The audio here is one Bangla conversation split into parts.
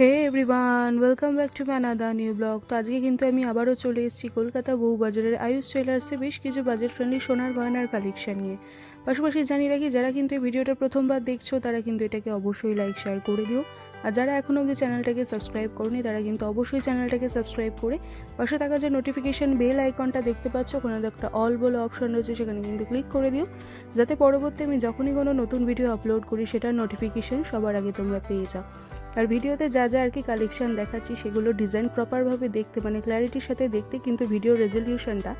Hey everyone welcome back to man আদা নিউ ব্লগ তো আজকে কিন্তু আমি আবারও চলে এসেছি কলকাতা বউবাজারের আয়ুষ জুয়েলার্সে বেশ কিছু বাজেট ফ্রেন্ডলি সোনার গয়নার কালেকশন নিয়ে। পাশাপাশি জানিয়ে রাখি, যারা কিন্তু এই ভিডিওটা প্রথমবার দেখছ, তারা কিন্তু এটাকে অবশ্যই লাইক শেয়ার করে দিও। আর যারা এখনও অবধি চ্যানেলটাকে সাবস্ক্রাইব করনি, তারা কিন্তু অবশ্যই চ্যানেলটাকে সাবস্ক্রাইব করে পাশে থাকা যে নোটিফিকেশন বেল আইকনটা দেখতে পাচ্ছ, ওখানে একটা অল বলে অপশন রয়েছে, সেখানে কিন্তু ক্লিক করে দিও। যাতে পরবর্তী আমি যখনই কোনো নতুন ভিডিও আপলোড করি, সেটার নোটিফিকেশান সবার আগে তোমরা পেয়ে যাও। আর ভিডিওতে যা যা আর কি কালেকশান দেখাচ্ছি, সেগুলো ডিজাইন প্রপারভাবে দেখতে মানে ক্ল্যারিটির সাথে দেখতে কিন্তু ভিডিও রেজলিউশনটা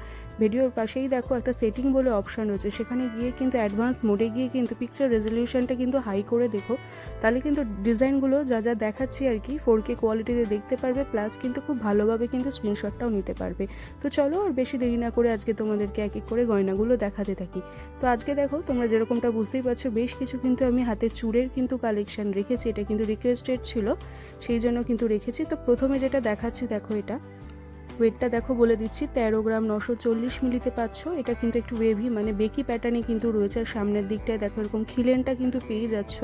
ভিডিওর পাশেই দেখো একটা সেটিং বলে অপশন রয়েছে, সেখানে গিয়ে কিন্তু অ্যাডভান্স মোডে গিয়ে কিন্তু পিকচার রেজলিউশনটা কিন্তু হাই করে দেখো। তাহলে কিন্তু ডিজাইনগুলো যা যা দেখাচ্ছি আর কি ফোর কে কোয়ালিটিতে দেখতে পারবে প্লাস কিন্তু খুব ভালোভাবে কিন্তু স্ক্রিনশটটাও নিতে পারবে। তো চলো আর বেশি দেরি না করে আজকে তোমাদেরকে এক এক করে গয়নাগুলো দেখাতে থাকি। তো আজকে দেখো, তোমরা যেরকমটা বুঝতেই পারছ, বেশ কিছু কিন্তু আমি হাতে চুড়ের কিন্তু কালেকশন রেখেছি, এটা কিন্তু রিকোয়েস্টেড ছিল, সেই জন্য কিন্তু রেখেছি। তো প্রথমে যেটা দেখাচ্ছি, দেখো এটা। ওয়েটটা দেখো বলে দিচ্ছি, তেরো গ্রাম নশো চল্লিশ মিলিতে পাচ্ছ। এটা কিন্তু একটু ওয়েভি মানে বেকি প্যাটার্নে কিন্তু রয়েছে। আর সামনের দিকটায় দেখো এরকম খিলেনটা কিন্তু পেয়ে যাচ্ছ।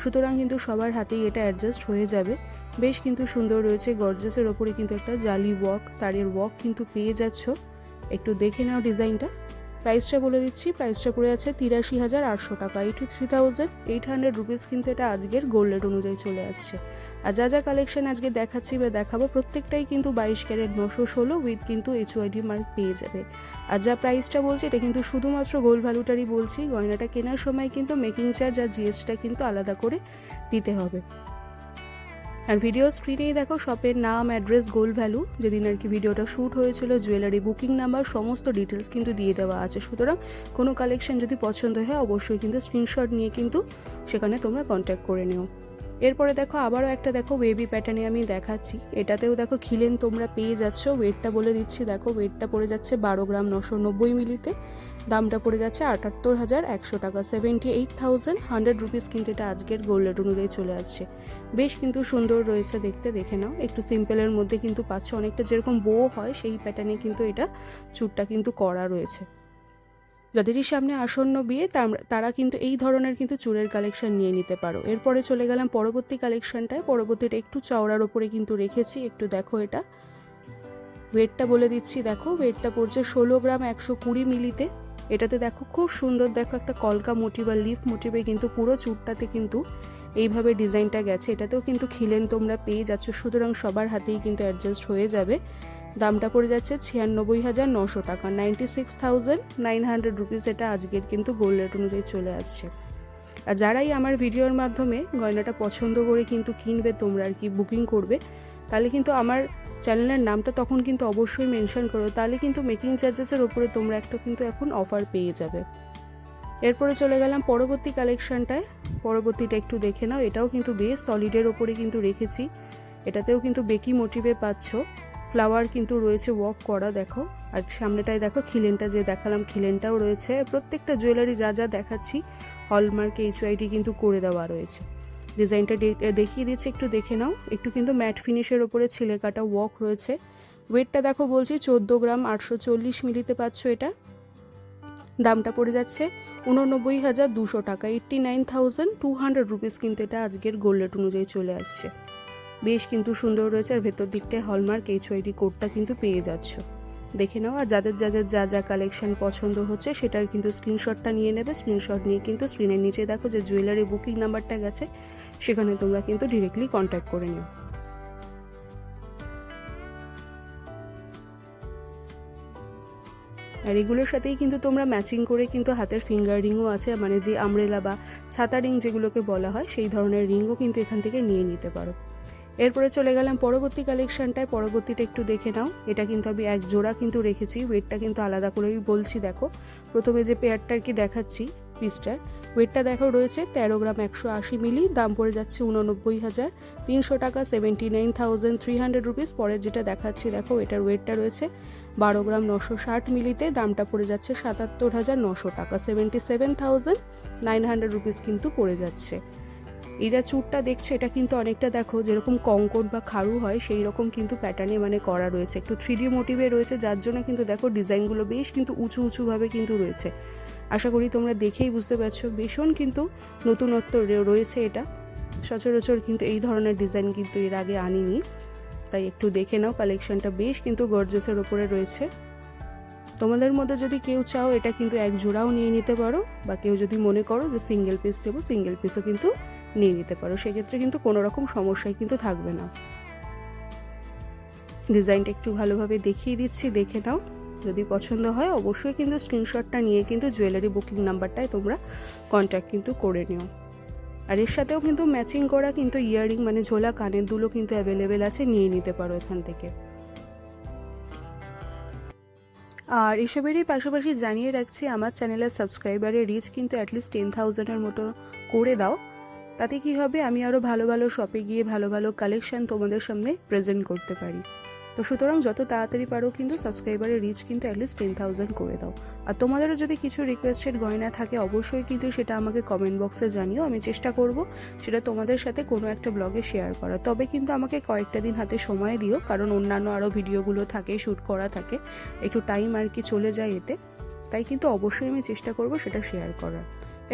সুতরাং কিন্তু সবার হাতেই এটা অ্যাডজাস্ট হয়ে যাবে। বেশ কিন্তু সুন্দর রয়েছে গর্জেসের ওপরে কিন্তু একটা জালি ওয়াক তারের ওয়াক কিন্তু পেয়ে যাচ্ছ। একটু দেখে নাও ডিজাইনটা প্রাইসটা বলে দিচ্ছি, প্রাইসটা পড়ে আছে তিরাশি হাজার আটশো টাকা। Eighty three thousand eight hundred rupees কিন্তু এটা আজকের গোল্ড রেট অনুযায়ী চলে আসছে। আর যা যা কালেকশন আজকে দেখাচ্ছি বা দেখাবো, প্রত্যেকটাই কিন্তু বাইশ ক্যারেট নশো ষোলো উইথ কিন্তু এইচ এইচওয়াইডি মার্ক পেয়ে যাবে। আর যা প্রাইসটা বলছি, এটা কিন্তু শুধুমাত্র গোল্ড ভ্যালুটারই বলছি, গয়নাটা কেনার সময় কিন্তু মেকিং চার্জ আর জিএসটিটা কিন্তু আলাদা করে দিতে হবে। আর ভিডিও স্ক্রিনেই দেখো শপের নাম অ্যাড্রেস গোল ভ্যালু যেদিন আর কি ভিডিওটা শ্যুট হয়েছিল জুয়েলারি বুকিং নাম্বার সমস্ত ডিটেলস কিন্তু দিয়ে দেওয়া আছে। সুতরাং কোনো কালেকশন যদি পছন্দ হয়, অবশ্যই কিন্তু স্ক্রিনশট নিয়ে কিন্তু সেখানে তোমরা কন্ট্যাক্ট করে নিও। এরপরে দেখো, আবারও একটা দেখো বেবি প্যাটার্নে আমি দেখাচ্ছি। এটাতেও দেখো খিলেন তোমরা পেয়ে যাচ্ছ। ওয়েটটা বলে দিচ্ছি, দেখো ওয়েটটা পড়ে যাচ্ছে বারো গ্রাম নশো নব্বই মিলিতে। দামটা পড়ে যাচ্ছে আটাত্তর হাজার একশো টাকা। Seventy eight thousand hundred rupees কিন্তু এটা আজকের গোল্ড রেট অনুযায়ী চলে আসছে। বেশ কিন্তু সুন্দর রয়েছে দেখতে, দেখে নাও। একটু সিম্পলের মধ্যে কিন্তু পাচ্ছ। অনেকটা যেরকম বো হয়, সেই প্যাটার্নে কিন্তু এটা চুটটা কিন্তু করা রয়েছে। যাদেরই সামনে আসন্ন বিয়ে তারা কিন্তু এই ধরনের কিন্তু চুলের কালেকশন নিয়ে নিতে পারো। এরপরে চলে গেলাম পরবর্তী কালেকশনটায় পরবর্তীটা একটু চওড়ার ওপরে কিন্তু রেখেছি, একটু দেখো এটা। ওয়েটটা বলে দিচ্ছি, দেখো ওয়েটটা পড়ছে ষোলো গ্রাম একশো কুড়ি মিলিতে। এটাতে দেখো খুব সুন্দর, দেখো একটা কলকা মোটিভ বা লিফ মোটিভে কিন্তু পুরো চুরটাতে কিন্তু এইভাবে ডিজাইনটা গেছে। এটাতেও কিন্তু খিলেন তোমরা পেয়ে যাচ্ছ। সুতরাং সবার হাতেই কিন্তু অ্যাডজাস্ট হয়ে যাবে। দামটা পড়ে যাচ্ছে ছিয়ানব্বই হাজার নশো টাকা ninety six thousand nine hundred rupees এটা আজকের কিন্তু গোল্ড রেট অনুযায়ী চলে আসছে। আর যারাই আমার ভিডিওর মাধ্যমে গয়নাটা পছন্দ করে কিন্তু কিনবে, তোমরা আর কি বুকিং করবে, তাহলে কিন্তু আমার চ্যানেলের নামটা তখন কিন্তু অবশ্যই মেনশন করো, তাহলে কিন্তু মেকিং চার্জেসের ওপরে তোমরা একটা কিন্তু এখন অফার পেয়ে যাবে। এরপরে চলে গেলাম পরবর্তী কালেকশনটায় পরবর্তীটা একটু দেখে নাও, এটাও কিন্তু বেশ সলিডের ওপরে কিন্তু রেখেছি, এটাতেও কিন্তু বেকি মোটিভে পাচ্ছ। ফ্লাওয়ার কিন্তু রয়েছে ওয়াক করা, দেখো। আর সামনেটায় দেখো, খিলেনটা যে দেখালাম, খিলেনটাও রয়েছে। প্রত্যেকটা জুয়েলারি যা যা দেখাচ্ছি, হলমার্ক এইচওয়াইটি কিন্তু করে দেওয়া রয়েছে। ডিজাইনটা দেখিয়ে দিচ্ছি, একটু দেখে নাও। একটু কিন্তু ম্যাট ফিনিশের ওপরে ছিলে কাটা ওয়াক রয়েছে। ওয়েটটা দেখো বলছি, চোদ্দ গ্রাম, আটশো চল্লিশ মিলিতে পাচ্ছ এটা। দামটা পড়ে যাচ্ছে উননব্বই হাজার দুশো টাকা। Eighty nine thousand two hundred rupees কিন্তু এটা আজকের গোল্ড রেট অনুযায়ী চলে আসছে। বেশ কিন্তু সুন্দর রয়েছে, আর ভেতর দিকটায় হলমার্ক এইচওয়াইডি কোডটা কিন্তু পেয়ে যাচ্ছ। দেখে নাও, আর যাদের যাদের যা যা কালেকশন পছন্দ হচ্ছে, সেটার কিন্তু স্ক্রিনশটটা নিয়ে নেবে। স্ক্রিনশট নিয়ে কিন্তু স্ক্রিনের নিচে দেখো যে জুয়েলারি বুকিং নাম্বারটা গেছে, সেখানে তোমরা কিন্তু ডিরেক্টলি কন্ট্যাক্ট করে নিও। আর এগুলোর সাথেই কিন্তু তোমরা ম্যাচিং করে কিন্তু হাতের ফিঙ্গার রিংও আছে মানে যে আমরেলা বা ছাতা রিং যেগুলোকে বলা হয়, সেই ধরনের রিংও কিন্তু এখান থেকে নিয়ে নিতে পারো। এরপরে চলে গেলাম পরবর্তী কালেকশনটায় পরবর্তীটা একটু দেখে নাও। এটা কিন্তু আমি এক জোড়া কিন্তু রেখেছি। ওয়েটটা কিন্তু আলাদা করেই বলছি, দেখো। প্রথমে যে পেয়ারটার কি দেখাচ্ছি পিসটার ওয়েটটা দেখো রয়েছে তেরো গ্রাম একশো আশি মিলি, দাম পড়ে যাচ্ছে উননব্বই হাজার। তিনশো টাকা seventy nine thousand three hundred rupees পরে যেটা দেখাচ্ছি, দেখো, এটার ওয়েটটা রয়েছে বারো গ্রাম নশো ষাট মিলিতে, দামটা পড়ে যাচ্ছে সাতাত্তর হাজার নশো টাকা। Seventy seven thousand nine hundred rupees কিন্তু পড়ে যাচ্ছে। এই যা চুরটা দেখছ, এটা কিন্তু অনেকটা দেখো যেরকম কঙ্কট বা খাড়ু হয় সেই রকম কিন্তু প্যাটার্নে মানে করা রয়েছে। একটু থ্রি ডি মোটিভে রয়েছে, যার জন্য কিন্তু দেখো ডিজাইনগুলো বেশ কিন্তু উঁচু উঁচুভাবে কিন্তু রয়েছে। আশা করি তোমরা দেখেই বুঝতে পারছ, ভীষণ কিন্তু নতুনত্ব রয়েছে এটা। সচরাচর কিন্তু এই ধরনের ডিজাইন কিন্তু এর আগে আনিনি, তাই একটু দেখে নাও কালেকশনটা বেশ কিন্তু গর্জেসের ওপরে রয়েছে। তোমাদের মধ্যে যদি কেউ চাও, এটা কিন্তু এক জোড়াও নিয়ে নিতে পারো, বা কেউ যদি মনে করো যে সিঙ্গেল পিস নেব সিঙ্গেল পিসও কিন্তু নিয়ে নিতে পারো। সেক্ষেত্রে কিন্তু কোনো রকম সমস্যাই কিন্তু থাকবে না। ডিজাইনটা একটু ভালোভাবে দেখিয়ে দিচ্ছি, দেখে নাও। যদি পছন্দ হয় অবশ্যই কিন্তু স্ক্রিনশটটা নিয়ে কিন্তু জুয়েলারি বুকিং নাম্বারটায় তোমরা কন্ট্যাক্ট কিন্তু করে নিও। আর এর সাথেও কিন্তু ম্যাচিং করা কিন্তু ইয়াররিং মানে ঝোলা কানের দুলো কিন্তু অ্যাভেলেবেল আছে, নিয়ে নিতে পারো এখান থেকে। আর এসবেরই পাশাপাশি জানিয়ে রাখছি, আমার চ্যানেলের সাবস্ক্রাইবারের রিচ কিন্তু অ্যাটলিস্ট টেন থাউজেন্ডের মতো করে দাও। তাতে কি হবে? আমি আরও ভালো ভালো শপে গিয়ে ভালো ভালো কালেকশন তোমাদের সামনে প্রেজেন্ট করতে পারি। তো সুতরাং যত তাড়াতাড়ি পারো কিন্তু সাবস্ক্রাইবারের রিচ কিন্তু অ্যাটলিস্ট টেন থাউজেন্ড করে দাও। আর তোমাদেরও যদি কিছু রিকোয়েস্টেড গয়না থাকে, অবশ্যই কিন্তু সেটা আমাকে কমেন্ট বক্সে জানিও। আমি চেষ্টা করব সেটা তোমাদের সাথে কোনো একটা ব্লগে শেয়ার করা তবে কিন্তু আমাকে কয়েকটা দিন হাতে সময় দিও, কারণ অন্যান্য আরও ভিডিওগুলো থাকে শ্যুট করা থাকে। একটু টাইম আর কি চলে যায় এতে। তাই কিন্তু অবশ্যই আমি চেষ্টা করব সেটা শেয়ার করার।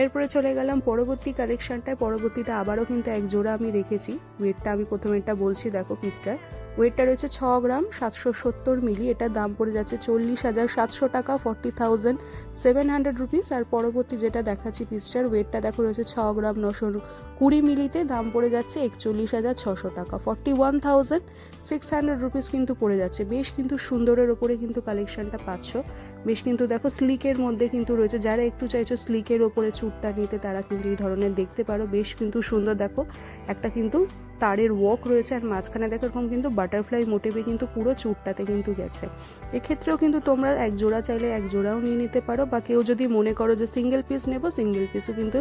এরপরে চলে গেলাম পরবর্তী কালেকশনটায় পরবর্তীটা আবারও কিন্তু এক জোড়া আমি রেখেছি। ওয়েটটা আমি প্রথমে এটা বলছি, দেখো পিসটার ওয়েটটা রয়েছে ছ গ্রাম, সাতশো সত্তর মিলি এটার দাম পড়ে যাচ্ছে চল্লিশ হাজার সাতশো টাকা forty thousand seven hundred rupees আর পরবর্তী যেটা দেখাচ্ছি পিসটার, ওয়েটটা দেখো রয়েছে ছ গ্রাম, নশো কুড়ি মিলিতে দাম পড়ে যাচ্ছে একচল্লিশ হাজার ছশো টাকা forty one thousand six hundred rupees কিন্তু পড়ে যাচ্ছে। বেশ কিন্তু সুন্দরের ওপরে কিন্তু কালেকশনটা পাচ্ছ। বেশ কিন্তু দেখো স্লিকের মধ্যে কিন্তু রয়েছে, যারা একটু চাইছো স্লিকের ওপরে চুটটা নিতে, তারা কিন্তু এই ধরনের দেখতে পারো। বেশ কিন্তু সুন্দর দেখো, একটা কিন্তু তারের ওয়াক রয়েছে আর মাঝখানে দেখো এরকম কিন্তু বাটারফ্লাই মোটিভে কিন্তু পুরো চুটটাতে কিন্তু গেছে। এক্ষেত্রেও কিন্তু তোমরা এক জোড়া চাইলে এক জোড়াও নিয়ে নিতে পারো বা কেউ যদি মনে করো যে সিঙ্গেল পিস নেব সিঙ্গেল পিসও কিন্তু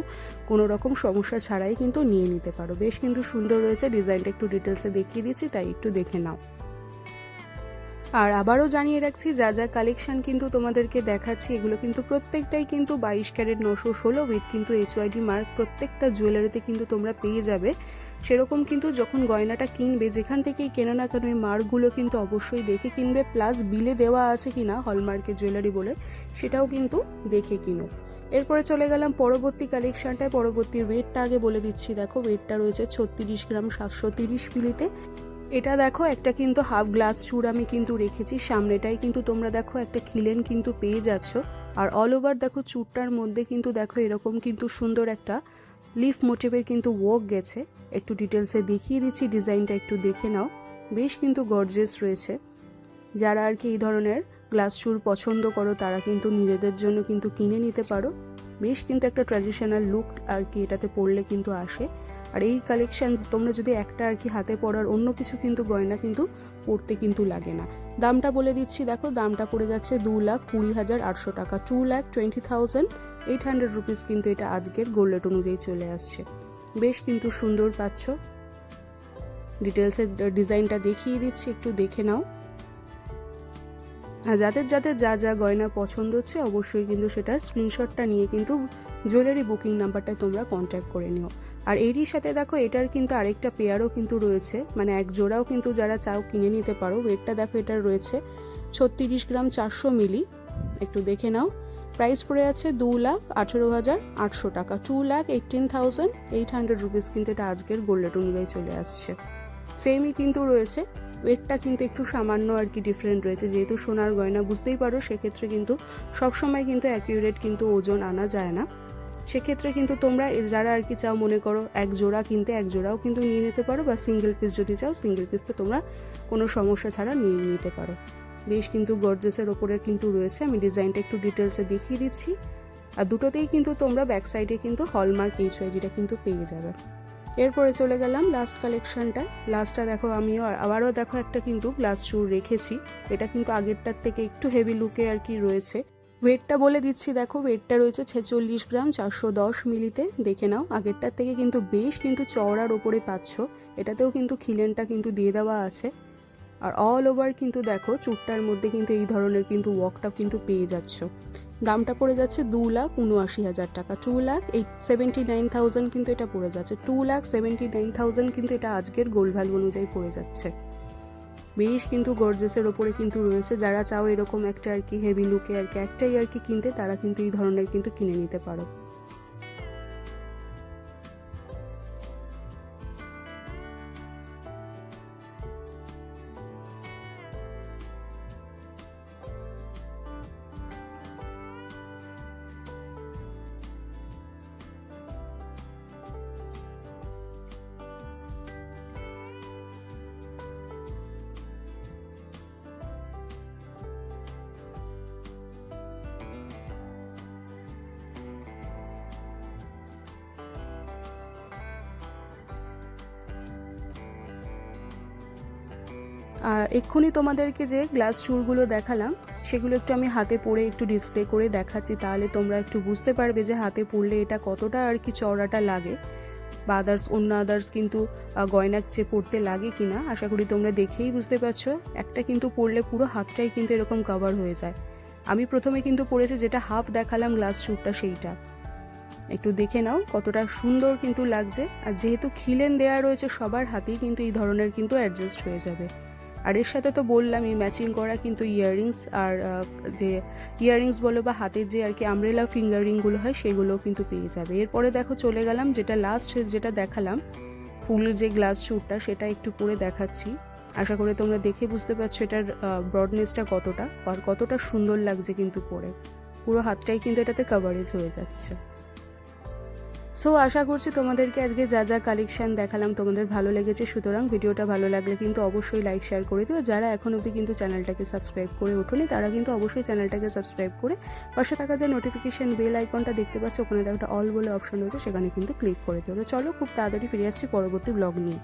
কোনো রকম সমস্যা ছাড়াই কিন্তু নিয়ে নিতে পারো। বেশ কিন্তু সুন্দর রয়েছে ডিজাইনটা একটু ডিটেলসে দেখিয়ে দিচ্ছি, তাই একটু দেখে নাও। আর আবারও জানিয়ে রাখছি, যা যা কালেকশন কিন্তু তোমাদেরকে দেখাচ্ছি, এগুলো কিন্তু প্রত্যেকটাই কিন্তু বাইশ ক্যারেট নশো ষোলো উইথ কিন্তু এইচওয়াইডি মার্ক প্রত্যেকটা জুয়েলারিতে কিন্তু তোমরা পেয়ে যাবে। সেরকম কিন্তু যখন গয়নাটা কিনবে, যেখান থেকেই কেনো না কেন এই মার্কগুলো কিন্তু অবশ্যই দেখে কিনবে প্লাস বিলে দেওয়া আছে কি না হলমার্কের জুয়েলারি বলে, সেটাও কিন্তু দেখে কিনো। এরপরে চলে গেলাম পরবর্তী কালেকশনটায় পরবর্তী ওয়েটটা আগে বলে দিচ্ছি। দেখো ওয়েটটা রয়েছে ছত্রিশ গ্রাম সাতশো তিরিশ মিলিতে এটা দেখো, একটা কিন্তু হাফ গ্লাস চুর আমি কিন্তু রেখেছি, সামনেটাই কিন্তু তোমরা দেখো একটা খিলেন কিন্তু পেয়ে যাচ্ছ। আর অল ওভার দেখো চুরটার মধ্যে কিন্তু দেখো এরকম কিন্তু সুন্দর একটা লিফ মোটিভের কিন্তু ওয়ার্ক গেছে। একটু ডিটেলসে দেখিয়ে দিচ্ছি, ডিজাইনটা একটু দেখে নাও। বেশ কিন্তু গর্জেস রয়েছে। যারা আর কি এই ধরনের গ্লাস চুর পছন্দ করো, তারা কিন্তু নিজেদের জন্য কিন্তু কিনে নিতে পারো। বেশ কিন্তু একটা ট্র্যাডিশনাল লুক আর কি এটাতে পড়লে কিন্তু আসে। আর এই কালেকশন তোমরা যদি একটা আর কি হাতে পড়ার অন্য কিছু কিন্তু গয়না কিন্তু পড়তে কিন্তু লাগে না। দামটা বলে দিচ্ছি, দেখো দামটা পড়ে যাচ্ছে দু লাখ কুড়ি হাজার আটশো টাকা two lakh twenty thousand eight hundred rupees কিন্তু এটা আজকের গোল্ড রেট অনুযায়ী চলে আসছে। বেশ কিন্তু সুন্দর পাচ্ছ। ডিটেলসের ডিজাইনটা দেখিয়ে দিচ্ছি, একটু দেখে নাও। আর যাদের যাদের যা যা গয়না পছন্দ হচ্ছে, অবশ্যই কিন্তু সেটার স্ক্রিনশটটা নিয়ে কিন্তু জুয়েলারি বুকিং নাম্বারটায় তোমরা কন্ট্যাক্ট করে নিও। আর এরই সাথে দেখো, এটার কিন্তু আরেকটা পেয়ারও কিন্তু রয়েছে। মানে এক জোড়াও কিন্তু যারা চাও কিনে নিতে পারো। ওয়েটটা দেখো, এটার রয়েছে ছত্রিশ গ্রাম চারশো মিলি। একটু দেখে নাও। প্রাইস পড়ে আছে দু লাখ আঠেরো হাজার আটশো টাকা। Two lakh eighteen thousand eight hundred rupees কিন্তু এটা আজকের গোল্ড রেট অনুযায়ী চলে আসছে। সেমই কিন্তু রয়েছে। ওয়েটটা কিন্তু একটু সামান্য আর কি ডিফারেন্ট রয়েছে। যেহেতু সোনার গয়না, বুঝতেই পারো, সেক্ষেত্রে কিন্তু সবসময় কিন্তু অ্যাকিউরেট কিন্তু ওজন আনা যায় না। সেক্ষেত্রে কিন্তু তোমরা যারা আর কি চাও মনে করো, এক জোড়া কিনতে, এক জোড়াও কিন্তু নিয়ে নিতে পারো বা সিঙ্গেল পিস যদি চাও সিঙ্গেল পিস তো তোমরা কোনো সমস্যা ছাড়া নিয়ে নিতে পারো। বেশ কিন্তু গর্জেসের ওপরে কিন্তু রয়েছে, আমি ডিজাইনটা একটু ডিটেলসে দেখিয়ে দিচ্ছি। আর দুটোতেই কিন্তু তোমরা ব্যাক সাইডে কিন্তু হলমার্ক এইচ ওয়াইডিটা কিন্তু পেয়ে যাবে। এরপরে চলে গেলাম লাস্ট কালেকশনটা লাস্টটা দেখো, আমিও আবারও দেখো একটা কিন্তু গ্লাস চুর রেখেছি। এটা কিন্তু আগেরটার থেকে একটু হেভি লুকে আর কি রয়েছে। ওয়েটটা বলে দিচ্ছি, দেখো ওয়েটটা রয়েছে ছেচল্লিশ গ্রাম, চারশো দশ মিলিতে। দেখে নাও, আগেরটার থেকে কিন্তু বেশ কিন্তু চওড়ার ওপরে পাচ্ছ। এটাতেও কিন্তু খিলেনটা কিন্তু দিয়ে দেওয়া আছে। আর অল ওভার কিন্তু দেখো, চুটটার মধ্যে কিন্তু এই ধরনের কিন্তু ওয়াকটা কিন্তু পেয়ে যাচ্ছ। দামটা পড়ে যাচ্ছে দু লাখ উনআশি হাজার টাকা। Two lakh eight seventy nine thousand কিন্তু এটা পড়ে যাচ্ছে। Two lakh seventy nine thousand কিন্তু এটা আজকের গোল্ড ভ্যালু অনুযায়ী পড়ে যাচ্ছে। বেশ কিন্তু গর্জেসের ওপরে কিন্তু রয়েছে। যারা চাও এরকম একটা আর কি হেভি লুকে আর কি একটাই আর কি কিনতে, তারা কিন্তু এই ধরনের কিন্তু কিনে নিতে পারো। আর এক্ষুনি তোমাদেরকে যে গ্লাস চুরগুলো দেখালাম সেগুলো একটু আমি হাতে পরে একটু ডিসপ্লে করে দেখাচ্ছি তাহলে তোমরা একটু বুঝতে পারবে যে হাতে পরলে এটা কতটা আর কি চওড়াটা লাগে। বা আদার্স অন্য আদার্স কিন্তু আহ, গয়না যে পরতে লাগে কি না আশা করি তোমরা দেখেই বুঝতে পারছ। একটা কিন্তু পরলে পুরো হাতটাই কিন্তু এরকম কভার হয়ে যায়। আমি প্রথমে কিন্তু পরেছি যেটা হাফ দেখালাম গ্লাস চুরটা সেইটা। একটু দেখে নাও কতটা সুন্দর কিন্তু লাগছে। আর যেহেতু খিলেন দেয়া রয়েছে সবার হাতেই কিন্তু এই ধরনের কিন্তু অ্যাডজাস্ট হয়ে যাবে। আর এর সাথে তো বললাম, এই ম্যাচিং করা কিন্তু ইয়াররিংস আর যে ইয়াররিংস বলো বা হাতের যে আর কি আমরেলা ফিঙ্গারিংগুলো হয় সেগুলো কিন্তু পেয়ে যাবে। এরপরে দেখো চলে গেলাম, যেটা লাস্ট যেটা দেখালাম ফুলের যে গ্লাস চুটটা সেটা একটু পরে দেখাচ্ছি। আশা করি তোমরা দেখে বুঝতে পারছ এটার ব্রডনেসটা কতটা, আর কতটা সুন্দর লাগছে কিন্তু পরে। পুরো হাতটাই কিন্তু এটাতে কাভারেজ হয়ে যাচ্ছে। সো আশা করছি তোমাদেরকে আজকে যা যা কালেকশন দেখালাম তোমাদের ভালো লেগেছে। সুতরাং ভিডিওটা ভালো লাগলে কিন্তু অবশ্যই লাইক শেয়ার করে দিও। যারা এখন অবধি কিন্তু চ্যানেলটাকে সাবস্ক্রাইব করে ওঠোনি, তারা কিন্তু অবশ্যই চ্যানেলটাকে সাবস্ক্রাইব করে পাশে থাকা যে নোটিফিকেশান বেল আইকনটা দেখতে পাচ্ছ, ওখানে একটা অল বলে অপশন রয়েছে, সেখানে কিন্তু ক্লিক করে দিও। তো চলো, খুব তাড়াতাড়ি ফিরে আসছি পরবর্তী ব্লগ নিয়ে।